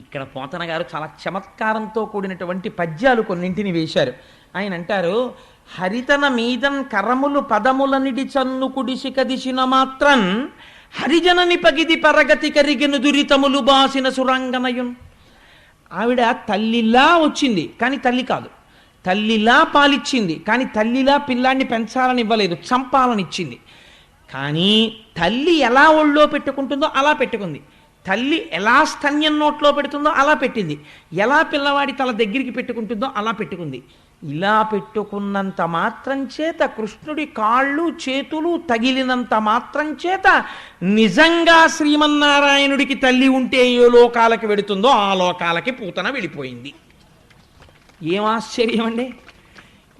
ఇక్కడ పోతన గారు చాలా చమత్కారంతో కూడినటువంటి పద్యాలు కొన్నింటిని వేశారు. ఆయన అంటారు హరితన మీదన్ కరములు పదములనిడి చన్ను కుడిసి కదిసిన మాత్రం హరిజనని పగిది పరగతి కరిగిన దురితములు బాసిన సురంగనయున్. ఆవిడ తల్లిలా వచ్చింది కానీ తల్లి కాదు. తల్లిలా పాలిచ్చింది కానీ తల్లిలా పిల్లాన్ని పెంచాలని ఇవ్వలేదు చంపాలని ఇచ్చింది కానీ తల్లి ఎలా ఒళ్ళో పెట్టుకుంటుందో అలా పెట్టుకుంది. తల్లి ఎలా స్తన్యం నోట్లో పెడుతుందో అలా పెట్టింది. ఎలా పిల్లవాడి తల దగ్గరికి పెట్టుకుంటుందో అలా పెట్టుకుంది. ఇలా పెట్టుకున్నంత మాత్రం చేత కృష్ణుడి కాళ్ళు చేతులు తగిలినంత మాత్రం చేత నిజంగా శ్రీమన్నారాయణుడికి తల్లి ఉంటే ఏ లోకాలకి వెడుతుందో ఆ లోకాలకి పూతన వెళ్ళిపోయింది. ఏం ఆశ్చర్యం అండి?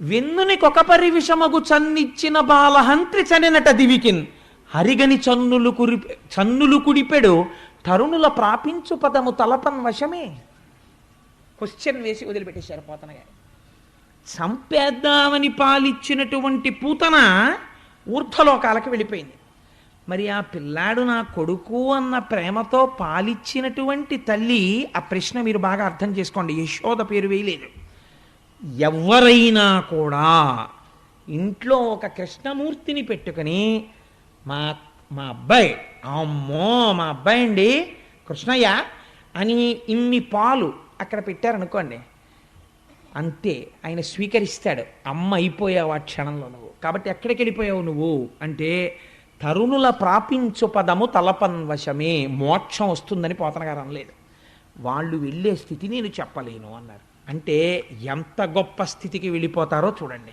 వెన్నునికొక పరివిషమగు చన్నిచ్చిన బాలహంత్రి చనినట దివికిన్. హరిగని చన్నులు కురి చన్నులు కుడిపెడు తరుణుల ప్రాపించు పదము తలపన్ వశమే. క్వశ్చన్ వేసి వదిలిపెట్టేశారు పోతన గారు. చంపేద్దామని పాలిచ్చినటువంటి పూతన ఊర్ధ్వలోకాలకు వెళ్ళిపోయింది. మరి ఆ పిల్లాడు నా కొడుకు అన్న ప్రేమతో పాలిచ్చినటువంటి తల్లి ఆ ప్రశ్న మీరు బాగా అర్థం చేసుకోండి. యశోద పేరు వేయలేదు. ఎవరైనా కూడా ఇంట్లో ఒక కృష్ణమూర్తిని పెట్టుకొని మా మా అబ్బాయి అమ్మో మా అబ్బాయి అండి కృష్ణయ్య అని ఇన్ని పాలు అక్కడ పెట్టారనుకోండి. అంతే ఆయన స్వీకరిస్తాడు. అమ్మ అయిపోయావు ఆ క్షణంలో నువ్వు? కాబట్టి ఎక్కడికి వెళ్ళిపోయావు నువ్వు? అంటే తరుణుల ప్రాపించు పదము తలపన్వశమే మోక్షం వస్తుందని పోతనగారు అనలేదు. వాళ్ళు వెళ్ళే స్థితి నేను చెప్పలేను అన్నారు. అంటే ఎంత గొప్ప స్థితికి వెళ్ళిపోతారో చూడండి.